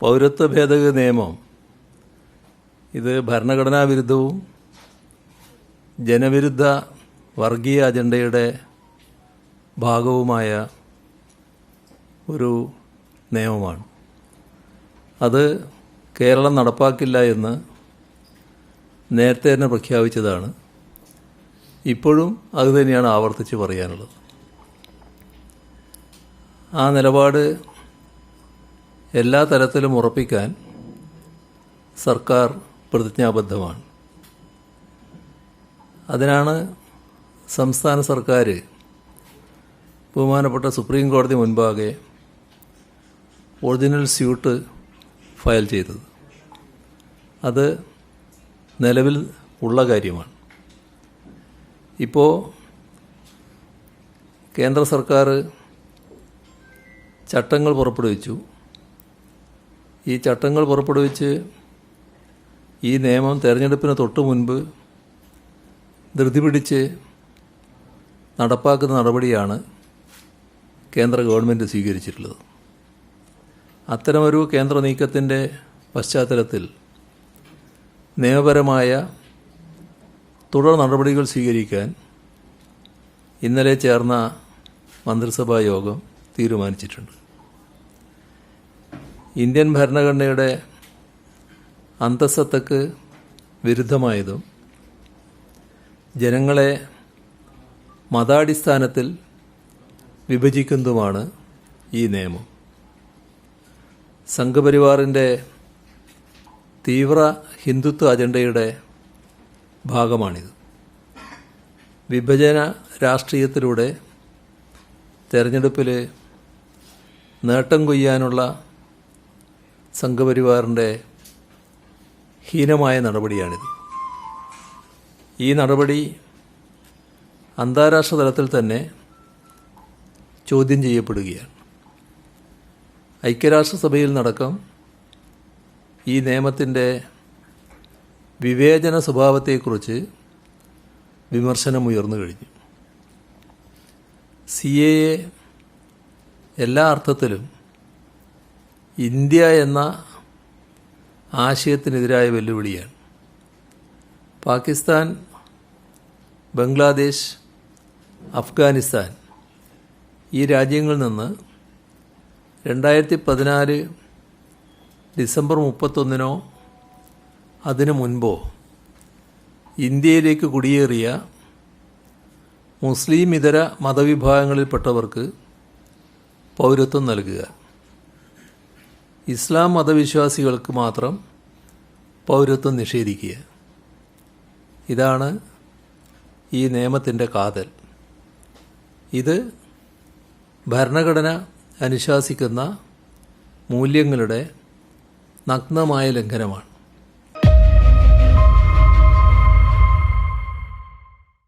പൗരത്വ ഭേദഗതി നിയമം. ഇത് ഭരണഘടനാ വിരുദ്ധവും ജനവിരുദ്ധ വർഗീയ അജണ്ടയുടെ ഭാഗവുമായ ഒരു നിയമമാണ്. അത് കേരളം നടപ്പാക്കില്ല എന്ന് നേരത്തെ തന്നെ പ്രഖ്യാപിച്ചതാണ്. ഇപ്പോഴും അതുതന്നെയാണ് ആവർത്തിച്ച് പറയാനുള്ളത്. ആ നിലപാട് എല്ലാ തരത്തിലും ഉറപ്പിക്കാൻ സർക്കാർ പ്രതിജ്ഞാബദ്ധമാണ്. അതിനാണ് സംസ്ഥാന സർക്കാർ ബഹുമാനപ്പെട്ട സുപ്രീം കോടതി മുൻപാകെ ഒറിജിനൽ സ്യൂട്ട് ഫയൽ ചെയ്തത്. അത് നിലവിൽ ഉള്ള കാര്യമാണ്. ഇപ്പോൾ കേന്ദ്ര സർക്കാർ ചട്ടങ്ങൾ പുറപ്പെടുവിച്ചു. ഈ ചട്ടങ്ങൾ പുറപ്പെടുവിച്ച് ഈ നിയമം തെരഞ്ഞെടുപ്പിന് തൊട്ട് മുൻപ് ധൃതി പിടിച്ച് നടപ്പാക്കുന്ന നടപടിയാണ് കേന്ദ്ര ഗവൺമെന്റ് സ്വീകരിച്ചിട്ടുള്ളത്. അത്തരമൊരു കേന്ദ്ര നീക്കത്തിന്റെ പശ്ചാത്തലത്തിൽ നിയമപരമായ തുടർ നടപടികൾ സ്വീകരിക്കാൻ ഇന്നലെ ചേർന്ന മന്ത്രിസഭാ യോഗം തീരുമാനിച്ചിട്ടുണ്ട്. ഇന്ത്യൻ ഭരണഘടനയുടെ അന്തസ്സത്തക്ക് വിരുദ്ധമായതും ജനങ്ങളെ മതാടിസ്ഥാനത്തിൽ വിഭജിക്കുന്നതുമാണ് ഈ നിയമം. സംഘപരിവാറിന്റെ തീവ്ര ഹിന്ദുത്വ അജണ്ടയുടെ ഭാഗമാണിത്. വിഭജന രാഷ്ട്രീയത്തിലൂടെ തെരഞ്ഞെടുപ്പിൽ നേട്ടം കൊയ്യാനുള്ള സംഘപരിവാറിന്റെ ഹീനമായ നടപടിയാണിത്. ഈ നടപടി അന്താരാഷ്ട്ര തലത്തിൽ തന്നെ ചോദ്യം ചെയ്യപ്പെടുകയാണ്. ഐക്യരാഷ്ട്രസഭയിൽ നടക്കം ഈ നിയമത്തിന്റെ വിവേചന സ്വഭാവത്തെക്കുറിച്ച് വിമർശനമുയർന്നു കഴിഞ്ഞു. സി എ എല്ലാ അർത്ഥത്തിലും ഇന്ത്യ എന്ന ആശയത്തിനെതിരായ വെല്ലുവിളിയാണ്. പാകിസ്ഥാൻ ബംഗ്ലാദേശ് അഫ്ഗാനിസ്ഥാൻ ഈ രാജ്യങ്ങളിൽ നിന്ന് രണ്ടായിരത്തി പതിനാല് ഡിസംബർ മുപ്പത്തൊന്നിനോ അതിനു മുൻപോ ഇന്ത്യയിലേക്ക് കുടിയേറിയ മുസ്ലിം ഇതര മതവിഭാഗങ്ങളിൽപ്പെട്ടവർക്ക് പൗരത്വം നൽകുക. ഇസ്ലാം മതവിശ്വാസികൾക്ക് മാത്രം പൗരത്വം നിഷേധിക്കുക. ഇതാണ് ഈ നിയമത്തിന്റെ കാതൽ. ഇത് ഭരണഘടന അനുശാസിക്കുന്ന മൂല്യങ്ങളുടെ നഗ്നമായ ലംഘനമാണ്.